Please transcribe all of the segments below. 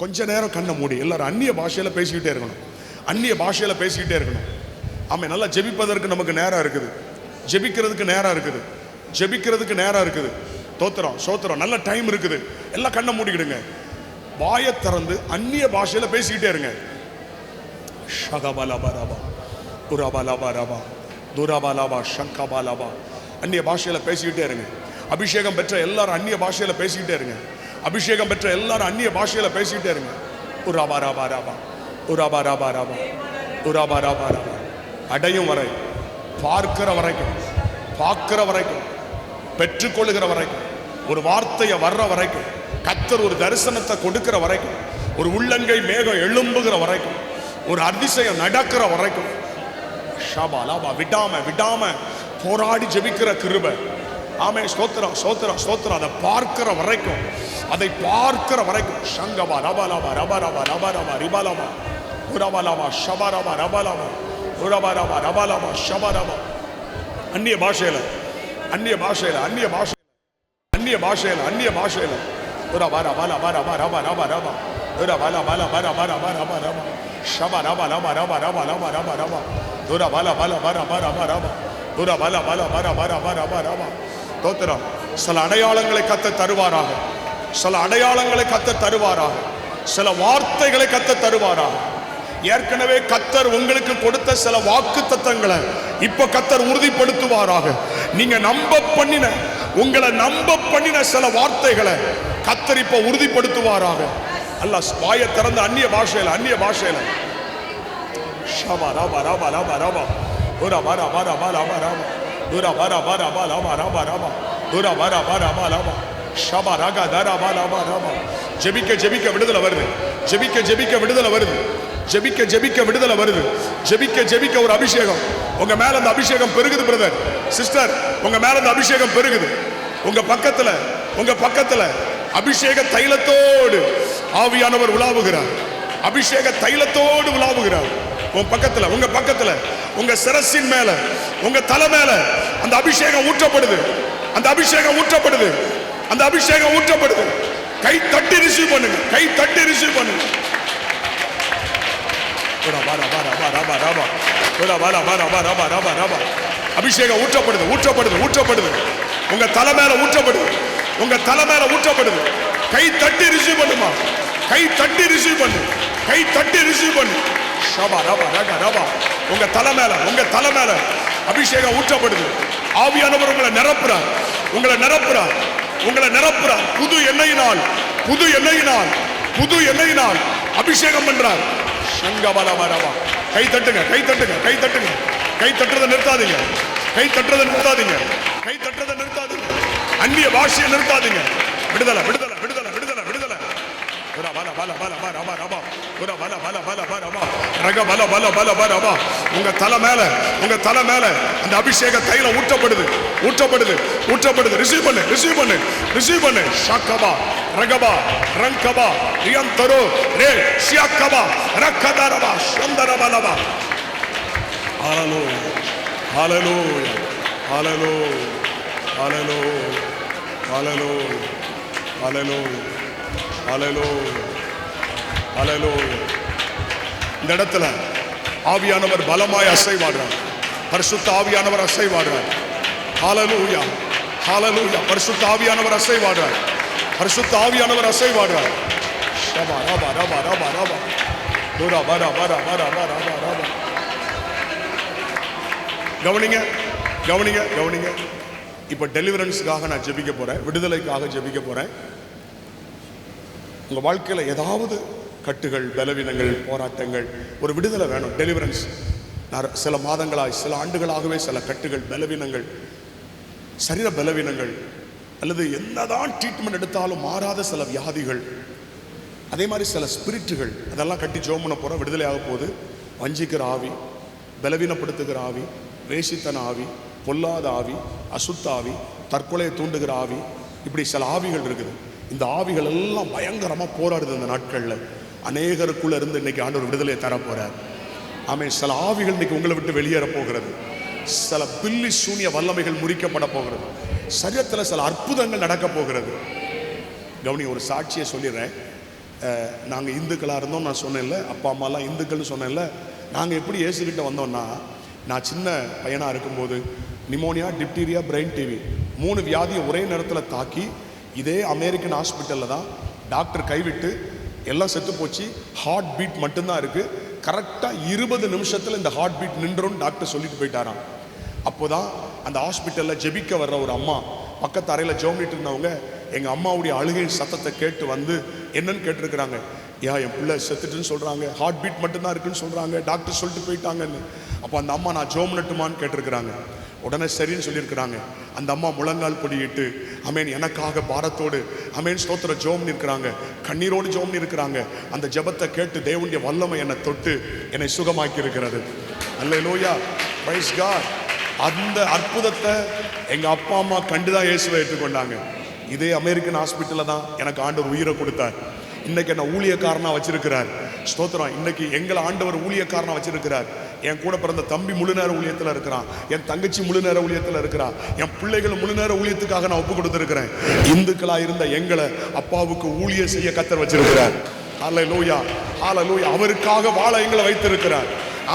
கொஞ்ச நேரம் கண்ணை மூடி. எல்லாரும் அந்நிய பாஷையில் பேசிக்கிட்டே இருக்கணும். அந்நிய பாஷையில் பேசிக்கிட்டே இருக்கணும். ஆமாம் நல்லா ஜெபிப்பதற்கு நமக்கு நேரம் இருக்குது. ஜெபிக்கிறதுக்கு நேரம் இருக்குது. ஜெபிக்கிறதுக்கு நேரம் இருக்குது. தோத்திரம் சோத்திரம் நல்ல டைம் இருக்குது. எல்லாம் கண்ணை மூடிக்கிடுங்க. வாயை திறந்து அந்நிய பாஷையில் பேசிக்கிட்டே இருங்க. ஷகபலபரபா துரபலபரபா துரபலபா ஷங்கபலபா. அந்நிய பாஷையில் பேசிக்கிட்டே இருங்க. அபிஷேகம் பெற்ற எல்லாரும் அந்நிய பாஷையில் பேசிக்கிட்டே இருங்க. அபிஷேகம் பெற்ற எல்லாரும் அந்நிய பாஷையில பேசிக்கிட்டே இருங்க. ஒரு ராபா ராபா ராபா. ஒரு ராபா ராபா ராபா. ஒரு ராபா ராபா ராபா. அடையும் வரை பார்க்கிற வரைக்கும் பார்க்கிற வரைக்கும் பெற்றுக்கொள்ளுகிற வரைக்கும் ஒரு வார்த்தையை வர்ற வரைக்கும் கத்தர் ஒரு தரிசனத்தை கொடுக்கிற வரைக்கும் ஒரு உள்ளங்கை மேகம் எழும்புகிற வரைக்கும் ஒரு அதிசயம் நடக்கிற வரைக்கும் ஷாபா லாபா விடாம விடாம போராடி ஜெபிக்கிற கிருபை. ஆமே ஸ்தோத்திரம் ஸ்தோத்திரம் ஸ்தோத்திரம். அதை பார்க்கிற வரைக்கும் அதை பார்க்கிற வரைக்கும் சங்கமா ரபலமா ரபரமா ரபரமா ரிபலமா உரபலமா ஷபரமா ரபலமா உரபரமா ரபலமா ஷபரமா அந்நிய பாஷையில் அந்நிய பாஷையில் அந்நிய பாஷை அந்நிய பாஷையில் அந்நிய பாஷையில் உரபர பல பர பர பர பர உர பல பல பர பர பர பர ஷப ரப ரப ரப ரப ரப ரப ரப உர பல பல பர பர பர உர பல பல பர பர பர பர தோத்திரம் சில அடையாளங்களை கத்த தருவாராக சில அடையாளங்களை கத்த தருவாராக. சில வார்த்தைகளை கத்த தருவாராக. ஏற்கனவே கத்தர் உங்களுக்கு கொடுத்த சில வாக்கு தத்தங்களை இப்ப கத்தர் உறுதிப்படுத்துவாராக. நீங்க நம்ப பண்ணின உங்களை நம்ப பண்ணின சில வார்த்தைகளை கத்தர் இப்ப உறுதிப்படுத்துவாராக. அல்ல வாய திறந்த அந்நிய பாஷையில அந்நிய பாஷையில. ஷபா ரபா ரபா ரபா ரபா. துரா வர வர வர வர ரபா துரா வர வர வர ரபா ரபா ரபா ஷபா ரகா ஜெபிக்க ஜெபிக்க விடுதலை வருது. ஜெபிக்க ஜெபிக்க விடுதலை வருது. ஜெபிக்க ஜெபிக்க விடுதலை வருது. ஜெபிக்க ஜெபிக்க ஒரு அபிஷேகம். உங்க மேல அந்த அபிஷேகம் பெருகுது பிரதர் சிஸ்டர் உங்க மேல அந்த அபிஷேகம் பெருகுது. உங்க பக்கத்துல உங்க பக்கத்துல அபிஷேக தைலத்தோடு ஆவியானவர் உலாவுகிறார். அபிஷேக தைலத்தோடு உலாவுகிறார். உன் பக்கத்துல உங்க பக்கத்துல உங்க சிரசின் மேல உங்க தலை மேல அந்த அபிஷேகம் ஊற்றப்படுது. அந்த அபிஷேகம் ஊற்றப்படுது. அந்த அபிஷேகம் ஊற்றப்படுது. கை தட்டி ரிசீவ் பண்ணுங்க. கை தட்டி ரிசீவ் பண்ணுங்க. அபிஷேகம் ஊற்றப்படுது ஊற்றப்படுது ஊற்றப்படுது. உங்க தலை மேல ஊற்றப்படுது. உங்க தலை மேல ஊற்றப்படுது. கை தட்டி ரிசீவ் பண்ணுமா? கை தட்டி ரிசீவ் பண்ணு. கை தட்டி ரிசீவ் பண்ணு. ஷபா ரபா ரகா ரபா. உங்க தலை மேல உங்க தலை மேல அபிஷேகம் ஊற்றப்படுது. ஆவியானவர் உங்களை நிரப்புறார். உங்களை நிரப்புறார். உங்களை நிரப்புறார் புது எண்ணெயினால் புது எண்ணெயினால் புது எண்ணெயினால் அபிஷேகம் பண்றார். சங்கபலபரபா கை தட்டுங்க கை தட்டுங்க கை தட்டுங்க. கை தட்டுறதை நிறுத்தாதீங்க. கை தட்டுறதை நிறுத்தாதீங்க. கை தட்டுறதை நிறுத்தாதீங்க. அந்நிய பாஷையை நிறுத்தாதீங்க. விடுதலை விடுதலை விடுதலை. பல பல பல ரபா பல பல பல பல ரபா ரக பல பல பல ரபா உங்க தலை மேல உங்க தலை மேல அந்த அபிஷேக தைலம் ஊற்றப்படுது ஊற்றப்படுது ஊற்றப்படுது ரிசீவ் பண்ணு ரிசீவ் பண்ணு ரிசீவ் பண்ணு ஷாக்கபா ரகபா ரங்கபா ரியந்தரோ ரே ஷியாக்கபா ரக்கதரபா சுந்தரபலபா ஹalleluya ஹalleluya ஹalleluya ஹalleluya ஹalleluya ஹalleluya ஹalleluya அலலோ இந்த இடத்துல ஆவியானவர் பலமாய் அசைவாடுறார். பரிசுத்த ஆவியானவர் அசைவாடுறார். ஹாலலூயா ஹாலலூயா பரிசுத்த ஆவியானவர் அசைவாடுறார். பரிசுத்த ஆவியானவர் அசைவாடுறார். ரபா ரபா ரபா ரபா ரபா. ரூரா வரா வரா வரா வரா ரபா ரபா கவனிங்க கவனிங்க கவனிங்க. இப்போ டெலிவரன்ஸுக்காக நான் ஜெபிக்க போகிறேன் விடுதலைக்காக ஜெபிக்க போகிறேன் உங்கள் வாழ்க்கையில் ஏதாவது கட்டுகள் பலவீனங்கள் போராட்டங்கள். ஒரு விடுதலை வேணும் டெலிவரன்ஸ் நான் சில மாதங்களாய் சில ஆண்டுகளாகவே சில கட்டுகள் பலவீனங்கள் சரீர பலவீனங்கள் அல்லது என்னதான் ட்ரீட்மெண்ட் எடுத்தாலும் மாறாத சில வியாதிகள் அதே மாதிரி சில ஸ்பிரிட்டுகள் அதெல்லாம் கட்டி ஜோம் பண்ண போகிறோம் விடுதலை ஆக போகுது. வஞ்சிக்கிற ஆவி பலவீனப்படுத்துகிற ஆவி வேஷித்தன ஆவி பொல்லாத ஆவி அசுத்த ஆவி தற்கொலையை தூண்டுகிற ஆவி இப்படி சில ஆவிகள் இருக்குது. இந்த ஆவிகள் எல்லாம் பயங்கரமாக போராடுது இந்த நாட்களில். அநேகருக்குள்ளே இருந்து இன்னைக்கு ஆண்டவர் விடுதலையை தர போகிறார் ஆமே சில ஆவிகள் இன்னைக்கு உங்களை விட்டு வெளியேற போகிறது. சில பில்லி சூனிய வல்லமைகள் முறிக்கப்பட போகிறது. சரீரத்தில் சில அற்புதங்கள் நடக்க போகிறது. கவனி ஒரு சாட்சியை சொல்லிடுறேன். நாங்கள் இந்துக்களாக இருந்தோம் நான் சொன்னேன்ல அப்பா அம்மாலாம் இந்துக்கள்னு சொன்னேன்ல. நாங்கள் எப்படி ஏசுக்கிட்ட வந்தோம்னா நான் சின்ன பையனாக இருக்கும்போது நிமோனியா டிப்டீரியா பிரெயின் டிவி மூணு வியாதியை ஒரே நேரத்தில் தாக்கி இதே அமெரிக்கன் ஹாஸ்பிட்டலில் தான் டாக்டர் கைவிட்டு எல்லாம் செத்து போச்சு. ஹார்ட் பீட் மட்டும்தான் இருக்குது கரெக்டாக இருபது நிமிஷத்தில் இந்த ஹார்ட் பீட் நின்றும் டாக்டர் சொல்லிட்டு போயிட்டாராம். அப்போதான் அந்த ஹாஸ்பிட்டலில் ஜெபிக்க வர்ற ஒரு அம்மா பக்கத்து அறையில் ஜோமிட்டு இருந்தவங்க எங்கள் அம்மாவுடைய அழுகை சத்தத்தை கேட்டு வந்து என்னன்னு கேட்டிருக்கிறாங்க. யா என் பிள்ளை செத்துட்டுன்னு சொல்கிறாங்க ஹார்ட் பீட் மட்டும்தான் இருக்குன்னு சொல்கிறாங்க டாக்டர் சொல்லிட்டு போயிட்டாங்கன்னு. அப்போ அந்த அம்மா நான் ஜோம் நட்டுமான்னு கேட்டிருக்கிறாங்க. உடனே சரின்னு சொல்லியிருக்கிறாங்க. அந்த அம்மா முழங்கால் பொடியிட்டு அமேன் எனக்காக பாரத்தோடு அமேன் ஸ்தோத்திர ஜோம் நிற்கிறாங்க கண்ணீரோடு ஜோம் இருக்கிறாங்க. அந்த ஜெபத்தை கேட்டு தேவனுடைய வல்லமை என்னை தொட்டு என்னை சுகமாக்கி இருக்கிறது அல்லேலூயா பிரைஸ் காட் அந்த அற்புதத்தை எங்கள் அப்பா அம்மா கண்டுதான் இயேசுவை ஏற்றுக்கொண்டாங்க. இதே அமெரிக்கன் ஹாஸ்பிட்டலில் தான் எனக்கு ஆண்டவர் உயிரை கொடுத்தார். இன்னைக்கு என்ன ஊழியக்காரனாக வச்சிருக்கிறார். ஸ்தோத்திரம் இன்னைக்கு எங்களை ஆண்டவர் ஊழியக்காரனாக வச்சிருக்கிறார். என் கூட பிறந்த தம்பி முழு நேர ஊழியத்தில் இருக்கிறான். என் தங்கச்சி முழு நேர ஊழியத்தில் இருக்கிறான் என் பிள்ளைகள் முழு நேர ஊழியத்துக்காக நான் ஒப்பு கொடுத்துருக்கிறேன். இந்துக்களாக இருந்த எங்களை அப்பாவுக்கு ஊழிய செய்ய கத்தர் வச்சிருக்கிறார். ஹalleluya ஹalleluya அவருக்காக வாழ எங்களை வைத்திருக்கிறார்.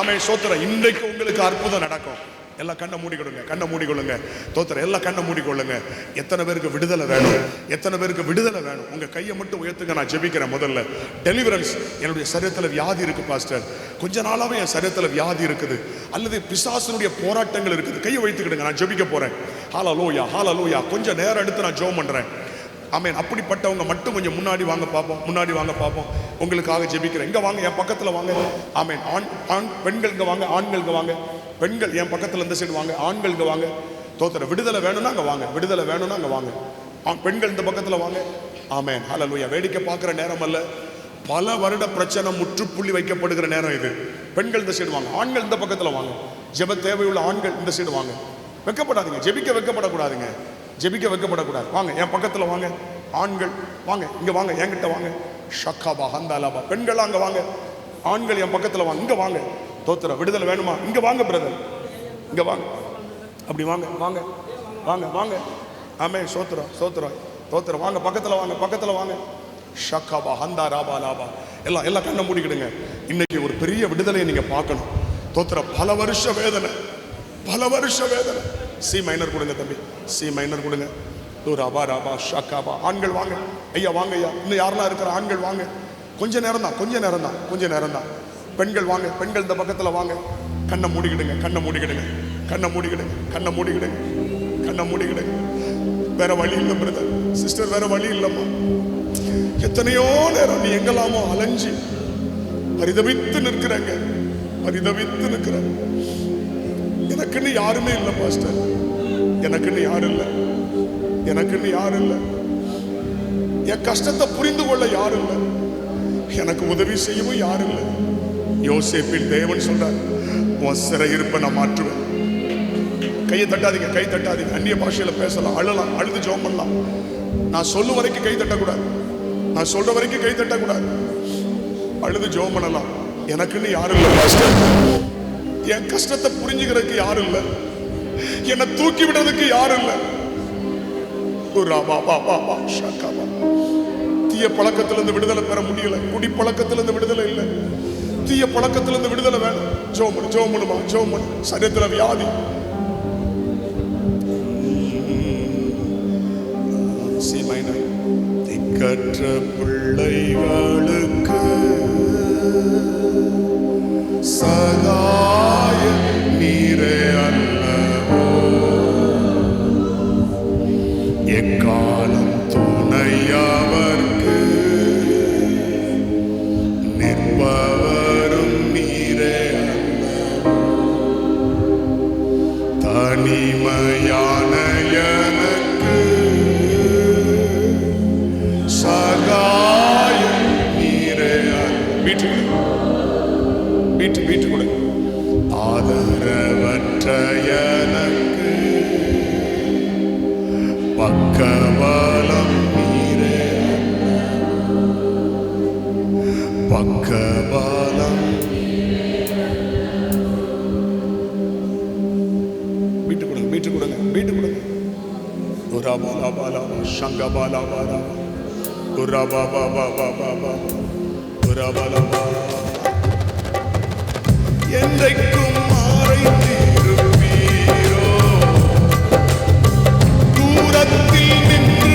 ஆமே சோத்திரம் இன்றைக்கு உங்களுக்கு அற்புதம் நடக்கும். எல்லாம் கண்ணை மூடிக்கொடுங்க கண்ணை மூடிக்கொள்ளுங்க. தோத்திரம் எல்லாம் கண்ணை மூடிக்கொள்ளுங்க. எத்தனை பேருக்கு விடுதலை வேணும்? எத்தனை பேருக்கு விடுதலை வேணும்? உங்கள் கையை மட்டும் உயர்த்துங்க நான் ஜெபிக்கிறேன் முதல்ல. டெலிவரன்ஸ் என்னுடைய சரீரத்தில் வியாதி இருக்குது பாஸ்டர். கொஞ்ச நாளாகவே என் சரீரத்தில் வியாதி இருக்குது. அல்லது பிசாசனுடைய போராட்டங்கள் இருக்குது. கையை வைத்துக்கிடுங்க நான் ஜெபிக்க போகிறேன் ஹாலா லோயா ஹாலா லோயா கொஞ்சம் நேரம் எடுத்து நான் ஜோம் பண்ணுறேன் ஆமேன் அப்படிப்பட்டவங்க மட்டும் கொஞ்சம் முன்னாடி வாங்க பார்ப்போம் முன்னாடி வாங்க பார்ப்போம் உங்களுக்காக ஜெபிக்கிறேன். இங்கே வாங்க என் பக்கத்தில் வாங்க. ஆமேன் ஆண் ஆண் பெண்களுக்கு வாங்க ஆண்களுக்கு வாங்க. பெண்கள் என் பக்கத்தில் இந்த சைடு வாங்க ஆண்கள் இங்கே வாங்க. தோத்துற விடுதலை வேணும்னா அங்கே வாங்க விடுதலை வேணும்னா அங்கே வாங்க. ஆ, பெண்கள் இந்த பக்கத்தில் வாங்க. ஆமென். ஹalleluya வேடிக்கை பார்க்குற நேரம் அல்ல. பல வருட பிரச்சனை முற்றுப்புள்ளி வைக்கப்படுகிற நேரம் இது. பெண்கள் இந்த சைடு வாங்க ஆண்கள் இந்த பக்கத்தில் வாங்க. ஜெப தேவையுள்ள ஆண்கள் இந்த சைடு வாங்க. வெக்கப்படாதீங்க. ஜெபிக்க வெக்கப்படக்கூடாதுங்க. ஜெபிக்க வைக்கப்படக்கூடாது. வாங்க என் பக்கத்தில் வாங்க. ஆண்கள் வாங்க இங்கே வாங்க என்கிட்ட வாங்க. ஷக்காபா ஹந்தாலாபா. பெண்கள் அங்கே வாங்க. ஆண்கள் என் பக்கத்தில் வாங்க இங்கே வாங்க. தோத்திர விடுதலை வேணுமா? இங்க வாங்க பிரதர் இங்க வாங்க. அப்படி வாங்க வாங்க வாங்க வாங்க. ஆமே சோத்திரம் சோத்திரம் தோத்திரம் வாங்க பக்கத்தில் வாங்க பக்கத்தில் வாங்க. ஷக்காபா ஹந்தா ராபா லாபா. எல்லாம் எல்லாம் கண்ணை மூடிக்கிடுங்க. இன்னைக்கு ஒரு பெரிய விடுதலையை நீங்க பார்க்கணும். தோத்திர பல வருஷ வேதனை. பல வருஷ வேதனை. சி மைனர் கொடுங்க தம்பி. சி மைனர் கொடுங்க. தூ ராபா ராபா ஷக்காபா ஆண்கள் வாங்க. ஐயா வாங்க ஐயா. இன்னும் யாரெல்லாம் இருக்கிற ஆண்கள் வாங்க. கொஞ்ச நேரம் தான் கொஞ்ச நேரம் தான் கொஞ்ச நேரம் தான் பெண்கள் வாங்க பெண்கள் இந்த பக்கத்தில் வாங்க. கண்ணை மூடிக்கிடுங்க கண்ணை மூடிக்கிடுங்க கண்ணை மூடிக்கிடுங்க கண்ணை மூடிக்கிடுங்க கண்ணை மூடிக்கிடுங்க. வேற வழி இல்லை பிரதர் சிஸ்டர் வேற வழி இல்லைம்மா. எத்தனையோ நேரம் நீ எங்கெல்லாமோ அலைஞ்சு பரிதவித்து நிற்கிறாங்க. பரிதவித்து நிற்கிறாங்க எனக்குன்னு யாருமே இல்லை பாஸ்டர் எனக்குன்னு யாரும் இல்லை. எனக்குன்னு யாரும் இல்லை. என் கஷ்டத்தை புரிந்து கொள்ள யாரும் இல்லை. எனக்கு உதவி செய்யவும் யாரும் இல்லை. யோசிப்பில் தேவன் சொல்றார் உன் சிறையிருப்பை நான் மாற்றுவேன். கையை தட்டாதீங்க கை தட்டாதீங்க. அந்நிய பாஷையில பேசலாம் அழலாம் அழுது ஜோம் பண்ணலாம் நான் சொல்லும் வரைக்கும் கை தட்டக்கூடாது. நான் சொல்ற வரைக்கும் கை தட்டக்கூடாது. அழுது ஜோம் பண்ணலாம் எனக்குன்னு யாரும் இல்லை பாஸ்டர் என் கஷ்டத்தை புரிஞ்சுக்கிறதுக்கு யாரும் இல்லை. என்னை தூக்கி விடுறதுக்கு யாரும் இல்லை. ராபா பா பா பா பா. தீய பழக்கத்திலிருந்து விடுதலை பெற முடியல. குடி பழக்கத்திலிருந்து விடுதலை இல்லை. தீய பழக்கத்திலிருந்து விடுதலை வேணும். ஜோமனு ஜோமனுமா ஜோமன். சரீரத்தில் வியாதி. திக்கற்ற பிள்ளைகளுக்கு சகாய நீரே அல்லவோ. எக்காலம் துணையவர்க்கு தனிமையான எனக்கு சகாய நீரே. அல்ல- வீட்டுக்கு வீட்டு வீட்டு கொடு. ஆதரவற்ற எனக்கு பக்கபலம் நீரே. பக்கபலம் மீண்டும் உரபலபா. என்றைக்கும் மறைந்திருப்பீரோ தூரத்தில் நின்று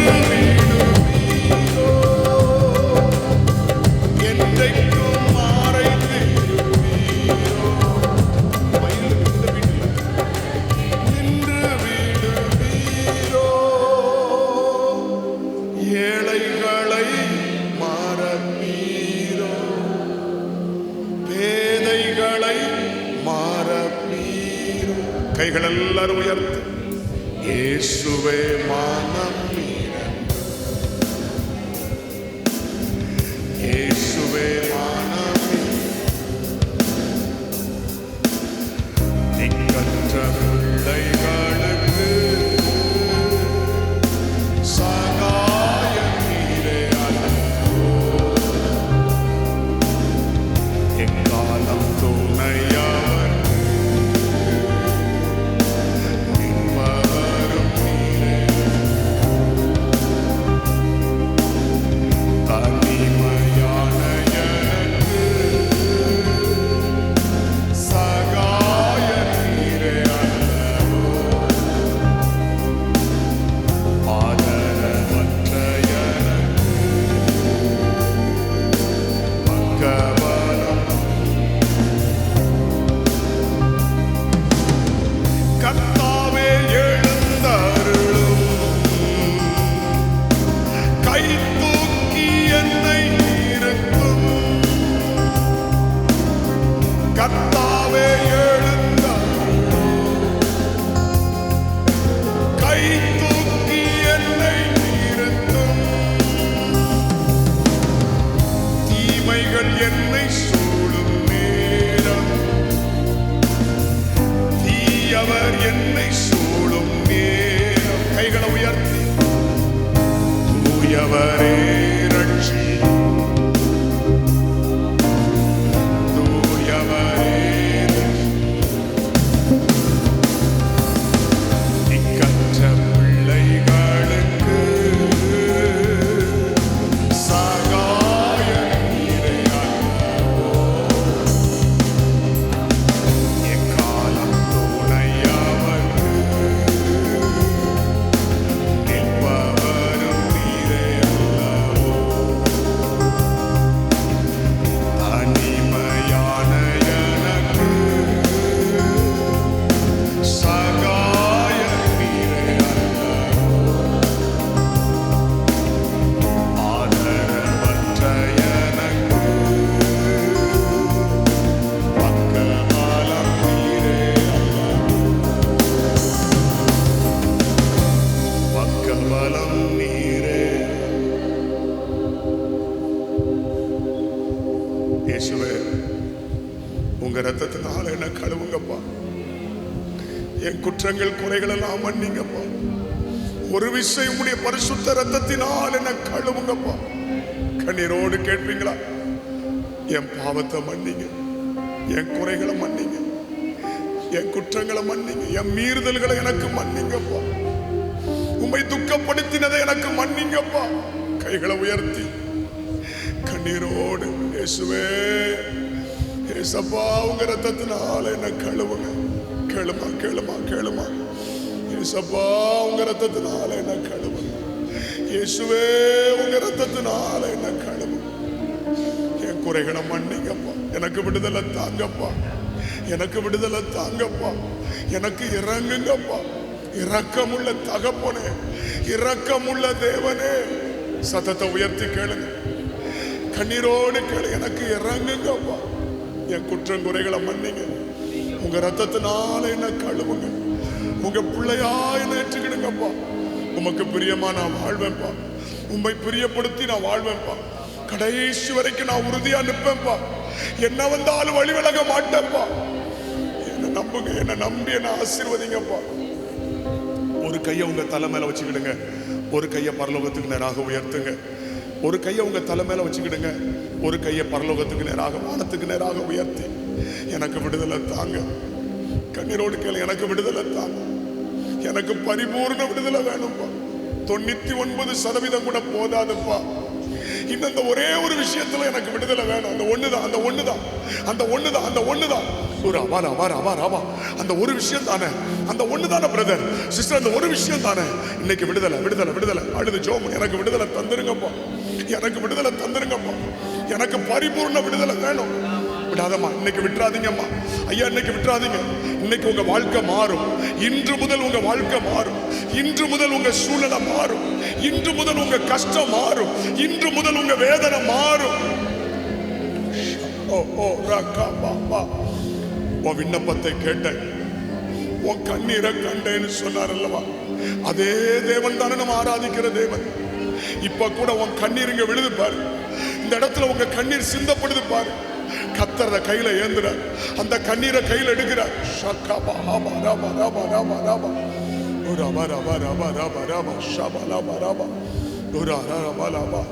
பக்கபலம் இயேசுவே உங்க ரத்தத்தினால என்ன கழுவுங்கப்பா. என் குற்றங்கள் குறைகள் எல்லாம் மன்னிங்கப்பா. ஒரு விஷயம் உடைய பரிசுத்த ரத்தத்தினால் என்ன கழுவுங்கப்பா. கண்ணீரோடு கேட்பீங்களா? என் பாவத்தை மன்னிங்க. என் குறைகளை மன்னிங்க. என் குற்றங்களை மன்னிங்க. என் மீறுதல்களை எனக்கு மன்னிங்கப்பா. உம்மை துக்கப்படுத்தினதை எனக்கு மன்னிங்கப்பா. கைகளை உயர்த்தி. கண்ணீரோடு இயேசுவே. ஏசப்பா உங்க ரத்தத்தினால என்ன கழுவுங்க. கேளுமா கேளுமா கேளுமா ஏசப்பா உங்க ரத்தத்தினால என்ன கழுவுங்க. இயேசுவே உங்க ரத்தத்தினால என்ன கழுவுங்க. என் குறைகளை மன்னிங்கப்பா. எனக்கு விடுதலை தாங்கப்பா. எனக்கு விடுதலை தாங்கப்பா. எனக்கு இறங்குங்கப்பா. இரக்கமுள்ள தகப்பனே இரக்கமுள்ள தேவனே. சத்தத்தை உயர்த்தி கேளுங்க. கண்ணீரோடு கேளு எனக்கு இறங்குங்கப்பா என் குற்றம் குறைகளை மன்னிங்க. உங்க ரத்தத்தினால என்ன கழுவுங்க. உங்க பிள்ளையா என்ன ஏற்றுக்கிடுங்கப்பா உமக்கு பிரியமா நான் வாழ்வேன்ப்பா. உண்மை பிரியப்படுத்தி நான் வாழ்வேன்ப்பா. கடைசி வரைக்கும் நான் உறுதியா நிற்பேன்ப்பா. என்ன வந்தாலும் வழி விலக மாட்டேன்ப்பா. என்ன நம்புங்க என்ன நம்பி என்ன ஆசீர்வதிங்கப்பா. ஒரு கையை உங்கள் தலை மேலே வச்சுக்கிடுங்க. ஒரு கையை பரலோகத்துக்கு நேராக உயர்த்துங்க. ஒரு கையை உங்கள் தலை மேலே வச்சுக்கிடுங்க. ஒரு கையை பரலோகத்துக்கு நேராக வானத்துக்கு நேராக உயர்த்தி. எனக்கு விடுதலை தாங்க. கண்ணீரோடு கேளு எனக்கு விடுதலை தாங்க. எனக்கு பரிபூர்ண விடுதலை வேணும்ப்பா தொண்ணூத்தி ஒன்பது சதவீதம் கூட போதாதுப்பா. இன்னும் அந்த ஒரே ஒரு விஷயத்துல எனக்கு விடுதலை வேணும். அந்த ஒண்ணுதான் அந்த ஒண்ணுதான். அந்த ஒண்ணுதான் அந்த ஒண்ணுதான். தான் அவா அவா அவா அவா அந்த ஒரு விஷயம் தானே. அந்த ஒன்று தானே பிரதர் சிஸ்டர் அந்த ஒரு விஷயம் தானே. இன்னைக்கு விடுதலை விடுதலை விடுதலை. அழுது ஜோம் எனக்கு விடுதலை தந்துருங்கப்பா. எனக்கு விடுதலை தந்துருங்கப்பா. எனக்கு பரிபூர்ண விடுதலை வேணும். விடாதம்மா இன்னைக்கு விட்டுறாதீங்கம்மா. ஐயா இன்னைக்கு விட்டுறாதீங்க. இன்னைக்கு உங்க வாழ்க்கை மாறும். இன்று முதல் உங்க வாழ்க்கை மாறும். இன்று முதல் உங்க சூழ்நிலை மாறும். இன்று முதல் உங்க கஷ்டம் மாறும். இன்று முதல் உங்க வேதனை மாறும். ஓ ஓ ரக்கா பா பா. உன் விண்ணப்பத்தை கேட்டேன். உன் கண்ணீரை கண்டேன்னு சொன்னார் அல்லவா? அதே தேவன் தானே நம்ம ஆராதிக்கிற தேவன். இப்ப கூட உன் கண்ணீர் இங்க விழுது பாரு. இந்த இடத்துல உங்க கண்ணீர் சிந்தப்படுது பாரு. கத்தர கையில ஏந்துறார். அந்த கண்ணீரை கையில எடுக்கிறார். ஷக்கா பா ராபா ராமா ராபா ராபா ராமா ஓ ராபா ராபா ராபா ராபா ஷாபா ராபா ராபா ரா ரா ராபா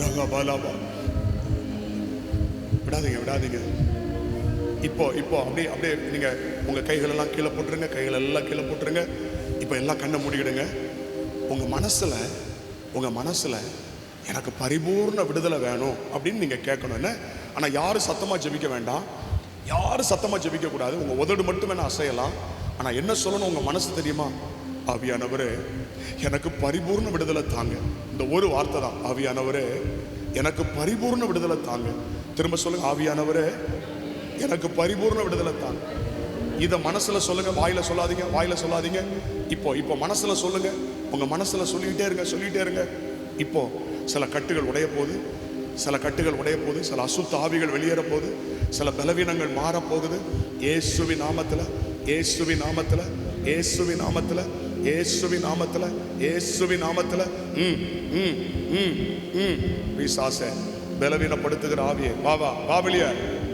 ரகபா லாபா விடாதீங்க விடாதீங்க. இப்போ இப்போ அப்படியே அப்படியே நீங்கள் உங்கள் கைகளெல்லாம் கீழே போட்டுருங்க கைகள் எல்லாம் கீழே போட்டுருங்க. இப்போ எல்லாம் கண்ணை மூடிடுங்க உங்கள் மனசில் உங்கள் மனசில் எனக்கு பரிபூர்ண விடுதலை வேணும் அப்படின்னு நீங்கள் கேட்கணும் என்ன? ஆனால் யாரும் சத்தமாக ஜெபிக்க வேண்டாம். யாரும் சத்தமாக ஜெபிக்கக்கூடாது. உங்கள் உதடு மட்டும் வேணால் அசையலாம். ஆனால் என்ன சொல்லணும் உங்கள் மனசு தெரியுமா? ஆவியானவர் எனக்கு பரிபூர்ண விடுதலை தாங்க. இந்த ஒரு வார்த்தை தான். ஆவியானவரே எனக்கு பரிபூர்ண விடுதலை தாங்க. திரும்ப சொல்லுங்க ஆவியானவரே எனக்கு பரிபூர்ண விடுதலை தான். இதை மனசில் சொல்லுங்கள் வாயில் சொல்லாதீங்க வாயில் சொல்லாதீங்க. இப்போ இப்போ மனசில் சொல்லுங்கள் உங்கள் மனசில் சொல்லிக்கிட்டே இருங்க சொல்லிகிட்டே இருங்க. இப்போ சில கட்டுகள் உடைய போது சில கட்டுகள் உடைய போகுது சில அசுத்த ஆவிகள் வெளியேற போது சில பலவீனங்கள் மாறப்போகுது போகுது. நாமத்தில் ஏசுவி நாமத்தில் ஏசுவி நாமத்தில் ஏசுவி நாமத்தில் ஏசுவி நாமத்தில். ம் ம் ம் ம். விசாச பலவீனப்படுத்துகிற ஆவியே. வா வா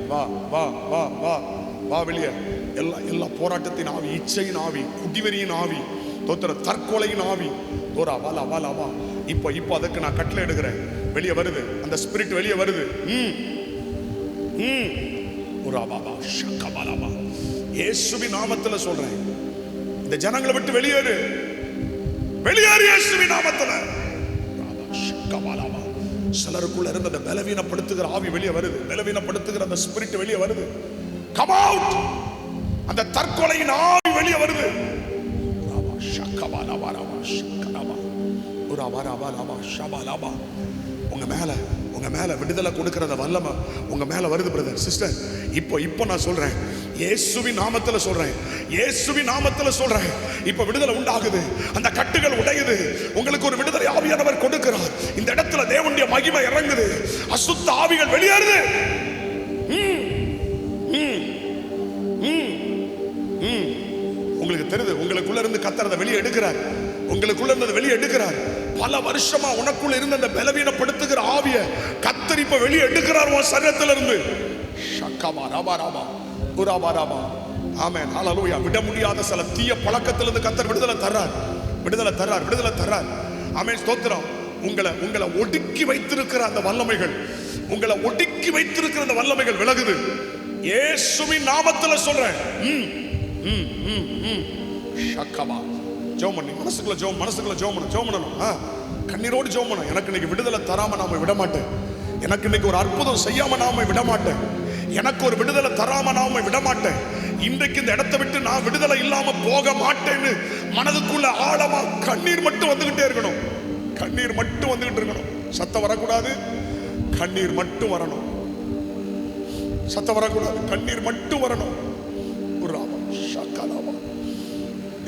வா வா வா வா. வா வெளியே. எல்லா எல்லா போராட்டத்தின் ஆவி இச்சையின் ஆவி குடிவெறியின் ஆவி தோத்திர தற்கொலையின் ஆவி. தோரா வாலா வாலா வா இப்போ இப்போ அதுக்கு நான் கட்டில் எடுக்கிறேன். வெளியே வருது. அந்த ஸ்பிரிட் வெளியே வருது. ம். ம். ஒரு அபாபா ஷக்கபாலாபா இயேசுவின் நாமத்தில் சொல்றேன். இந்த ஜனங்களை விட்டு வெளியேறு. வெளியேறு நாமத்தில். நாமத்துல ராபா ஷக்கபாலாபா. சிலருக்குள்ள இருந்த அந்த பலவீனப்படுத்துகிற ஆவி வெளியே வருது. பலவீனப்படுத்துகிற அந்த ஸ்பிரிட் வெளியே வருது. கம் அவுட் அந்த தற்கொலையின் ஆவி வெளியே வருது. ஒரு ஷக்கபாலாபா, ராபா ஷக்கலாபா. ராபா, ராபா, ராபா, உங்க மேல உங்கள் மேலே விடுதலை கொடுக்கறத அந்த வல்லமை மேலே வருது பிரதர் சிஸ்டர் இப்போ இப்போ நான் சொல்கிறேன் இயேசுவின் நாமத்தில் சொல்கிறேன் இயேசுவின் நாமத்தில் சொல்கிறேன் இப்போ விடுதலை உண்டாகுது. அந்த கட்டுகள் உடையுது. உங்களுக்கு ஒரு விடுதலை ஆவியானவர் கொடுக்கிறார். இந்த இடத்துல தேவனுடைய மகிமை இறங்குது. அசுத்த ஆவிகள் வெளியேறுது. ம், ம், ம், ம். உங்களுக்கு தெரியுது உங்களுக்குள்ள இருந்து கத்துறதை வெளியே எடுக்கிறார். உங்களுக்குள்ள இருந்தது வெளியே எடுக்கிறார். பல வருஷமா உனக்குள்ள இருந்த அந்த பலவீனப்படுத்துகிற ஆவிய கத்தர் இப்ப வெளியே எடுக்கிறார் உன் சரீரத்துல இருந்து ஷக்கமா ராமா ராமா. குராமா ராமா ஆமென். ஹalleluya. விட முடியாத சில தீய பழக்கத்திலிருந்து கத்தர் விடுதலை தர்றார். விடுதலை தர்றார் விடுதலை தர்றார். ஆமே ஸ்தோத்திரம். உங்களை உங்களை ஒடுக்கி வைத்திருக்கிற அந்த வல்லமைகள் உங்களை ஒடுக்கி வைத்திருக்கிற அந்த வல்லமைகள் விலகுது. இயேசுவின் நாமத்துல சொல்றேன். ம் ம் ம் ம். ஷக்கமா ஜோம் பண்ணி மனசுக்குள்ள ஜோம் மனசுக்குள்ள ஜோம் பண்ணணும் ஜோம் பண்ணணும் ஆ கண்ணீரோடு ஜோம் பண்ணணும் எனக்கு இன்னைக்கு விடுதலை தராம நாம விட மாட்டேன் எனக்கு இன்னைக்கு ஒரு அற்புதம் செய்யாம நாம விட மாட்டேன் எனக்கு ஒரு விடுதலை தராம நாம விட மாட்டேன் இன்றைக்கு இந்த இடத்தை விட்டு நான் விடுதலை இல்லாம போக மாட்டேன்னு மனதுக்குள்ள ஆழமா கண்ணீர் மட்டும் வந்துகிட்டே இருக்கணும். கண்ணீர் மட்டும் வந்துகிட்டு இருக்கணும். சத்தம் வரக்கூடாது. கண்ணீர் மட்டும் வரணும். சத்தம் வரக்கூடாது. கண்ணீர் மட்டும் வரணும்.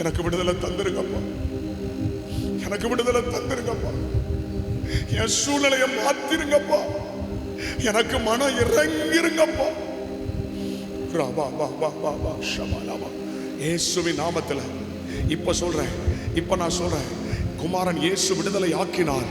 எனக்கு விடுதலை தந்திருங்கப்பா. எனக்கு விடுதலை தந்திருக்கப்பா என் சூழ்நிலையை மாத்திருங்கப்பா. எனக்கு மனம் இறங்கிருங்கப்பா. ராபா பா பா பா பா ஷபா லாபா இயேசுவின் நாமத்தில் இப்ப சொல்றேன் இப்ப நான் சொல்றேன். குமாரன் இயேசு விடுதலை ஆக்கினார்.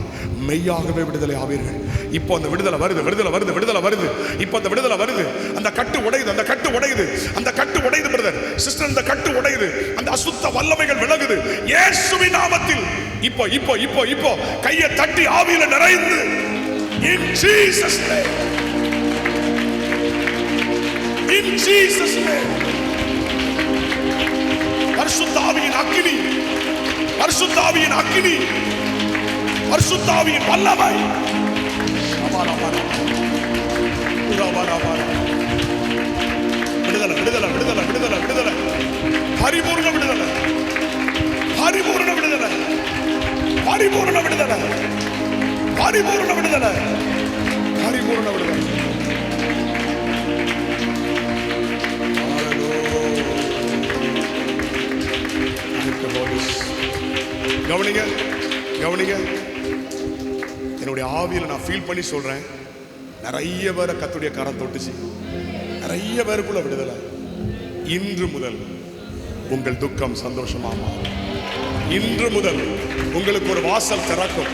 மெய்யாகவே விடுதலை ஆவீர்கள். இப்போ அந்த விடுதலை வருது விடுதலை வருது விடுதலை வருது. இப்போ அந்த விடுதலை வருது. அந்த கட்டு உடையுது அந்த கட்டு உடையுது. அந்த கட்டு உடையுது பிரதர் சிஸ்டர் அந்த கட்டு உடையுது. அந்த அசுத்த வல்லமைகள் விலகுது. இயேசுவின் நாமத்தில். இப்போ இப்போ இப்போ இப்போ கையை தட்டி ஆவியில நிறைந்து in Jesus name. In Jesus name. பரிசுத்தாவியின் அக்னி பரிசுத்தாவியின் வல்லமை. விடுதலை விடுதலை விடுதலை விடுதலை விடுதலை. பரிபூர்ண விடுதலை. பரிபூர்ண விடுதலை. பரிபூர்ண விடுதலை. பரிபூர்ண விடுதலை. பரிபூர்ண விடுதலை. Thank you. கவனிங்க கவனிங்க. என்னுடைய ஆவியில் நான் ஃபீல் பண்ணி சொல்கிறேன் நிறைய பேரை கத்துடைய கரம் தொட்டுச்சு. நிறைய பேருக்குள்ள விடுதலை. இன்று முதல் உங்கள் துக்கம் சந்தோஷமா மாறும். இன்று முதல் உங்களுக்கு ஒரு வாசல் திறக்கும்.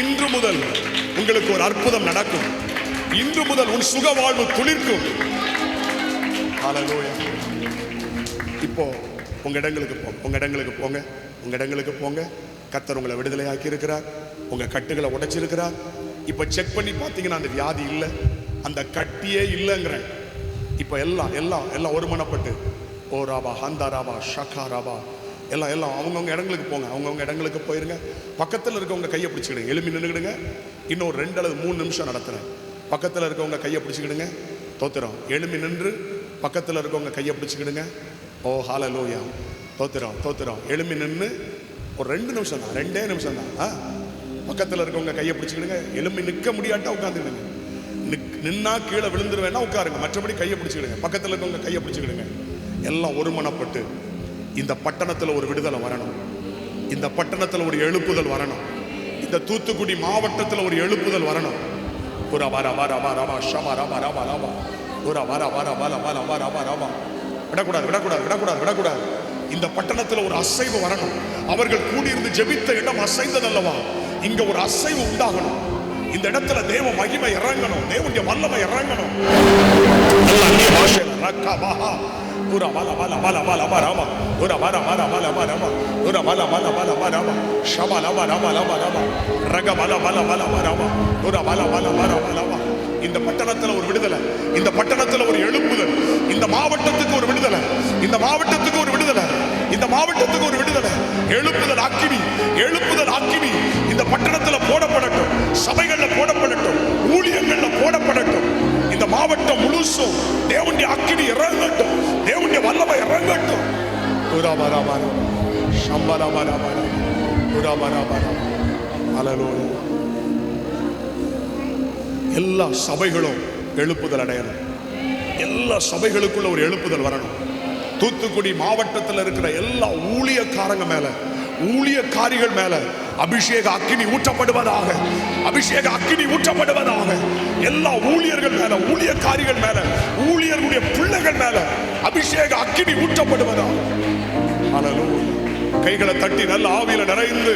இன்று முதல் உங்களுக்கு ஒரு அற்புதம் நடக்கும். இன்று முதல் உன் சுக வாழ்வு துளிர்க்கும். இப்போ உங்க இடங்களுக்கு போங்க உங்க இடங்களுக்கு போங்க. உங்க இடங்களுக்கு போங்க. கத்தர் உங்களை விடுதலையாக்கி இருக்கிறார் உங்க கட்டுகளை உடைச்சிருக்கிறார். இப்போ செக் பண்ணி பார்த்தீங்கன்னா அந்த வியாதி இல்லை. அந்த கட்டியே இல்லைங்கிறேன். இப்போ எல்லாம் எல்லாம் எல்லாம் ஒருமனப்பட்டு. ஓ ராபா ஹந்தா ராபா ஷக்கா ராபா. எல்லாம் எல்லாம் அவங்கவுங்க இடங்களுக்கு போங்க. அவங்கவுங்க இடங்களுக்கு போயிருங்க. பக்கத்தில் இருக்கவங்க கையை பிடிச்சிக்கிடுங்க. எலும்பி நின்றுக்கிடுங்க. இன்னும் ஒரு ரெண்டு அல்லது மூணு நிமிஷம் நடத்துகிறேன் பக்கத்தில் இருக்கவங்க கையை பிடிச்சிக்கிடுங்க. தோத்துறோம் எலும்பி நின்று பக்கத்தில் இருக்கவங்க கையை பிடிச்சிக்கிடுங்க. ஓ ஹalleluya தோத்துறோம் தோத்துறோம் எழும்பி நின்று ஒரு ரெண்டு நிமிஷம் தான் ரெண்டே நிமிஷம் தான் ஆ பக்கத்தில் இருக்கவங்க கையை பிடிச்சிக்கிடுங்க எழும்பி நிற்க முடியாட்டா உட்காந்துக்கிடுங்க நிக் நின்னா கீழே விழுந்துருவேன்னா உட்காருங்க மற்றபடி கையை பிடிச்சிக்கிடுங்க பக்கத்தில் இருக்கவங்க கையை பிடிச்சிக்கிடுங்க எல்லாம் ஒருமனப்பட்டு இந்த பட்டணத்தில் ஒரு விடுதலை வரணும் இந்த பட்டணத்தில் ஒரு எழுப்புதல் வரணும் இந்த தூத்துக்குடி மாவட்டத்தில் ஒரு எழுப்புதல் வரணும் ஒரு வர வர அபார அபா ஷபா ரவா ரவா ரபா ஒரு வர வர வர வர அபார அபா ரபா விடக்கூடாது விடக்கூடாது விடக்கூடாது விடக்கூடாது இந்த பட்டணத்தில் ஒரு அசைவு வரணும். அவர்கள் கூடியிருந்து ஜெபித்த இடம் அசைந்ததல்லவா? இங்க ஒரு அசைவு உண்டாகணும். இந்த இடத்துல தேவ மகிமை இறங்கணும். தேவனுடைய வல்லமை இறங்கணும். நல்ல அந்நிய பாஷையில ரக்கா மல மல மல மல ம மல மல மல ம ராம. ஒரு மல மல மல ம ராம. ஷப லம ரம லம ராம. ரக மல மல பல ம இந்த பட்டணத்துல ஒரு விடுதலை இந்த பட்டணத்துல ஒரு எழுப்புதல் இந்த மாவட்டத்துக்கு ஒரு விடுதலை இந்த மாவட்டத்துக்கு ஒரு விடுதலை இந்த மாவட்டத்துக்கு ஒரு விடுதலை. எழுப்புதல் ஆக்கினி எழுப்புதல் ஆக்கினி. இந்த பட்டணத்துல போடப்படட்டும் சபைகள்ல போடப்படட்டும் ஊழியங்கள்ல போடப்படட்டும். இந்த மாவட்டம் முழுசும் தேவனுடைய அக்கினி இறங்கட்டும் தேவனுடைய வல்லமை இறங்கட்டும். உராபராபாரா சம்பராபாராபாரா உராபராபாரா அலலோய எல்லா சபைகளும் எழுப்புதல் அடையணும். எல்லா சபைகளுக்குள்ள ஒரு எழுப்புதல் வரணும். தூத்துக்குடி மாவட்டத்தில் இருக்கிற எல்லா ஊழியக்காரங்க மேல ஊழியக்காரிகள் மேல அபிஷேக அக்கினி ஊற்றப்படுவதாக அபிஷேக அக்கினி ஊற்றப்படுவதாக எல்லா ஊழியர்கள் மேல ஊழியக்காரிகள் மேல ஊழியர்களுடைய பிள்ளைகள் மேல அபிஷேக அக்கினி ஊற்றப்படுவதாக. கைகளை தட்டி நல்ல ஆவியில நிறைந்து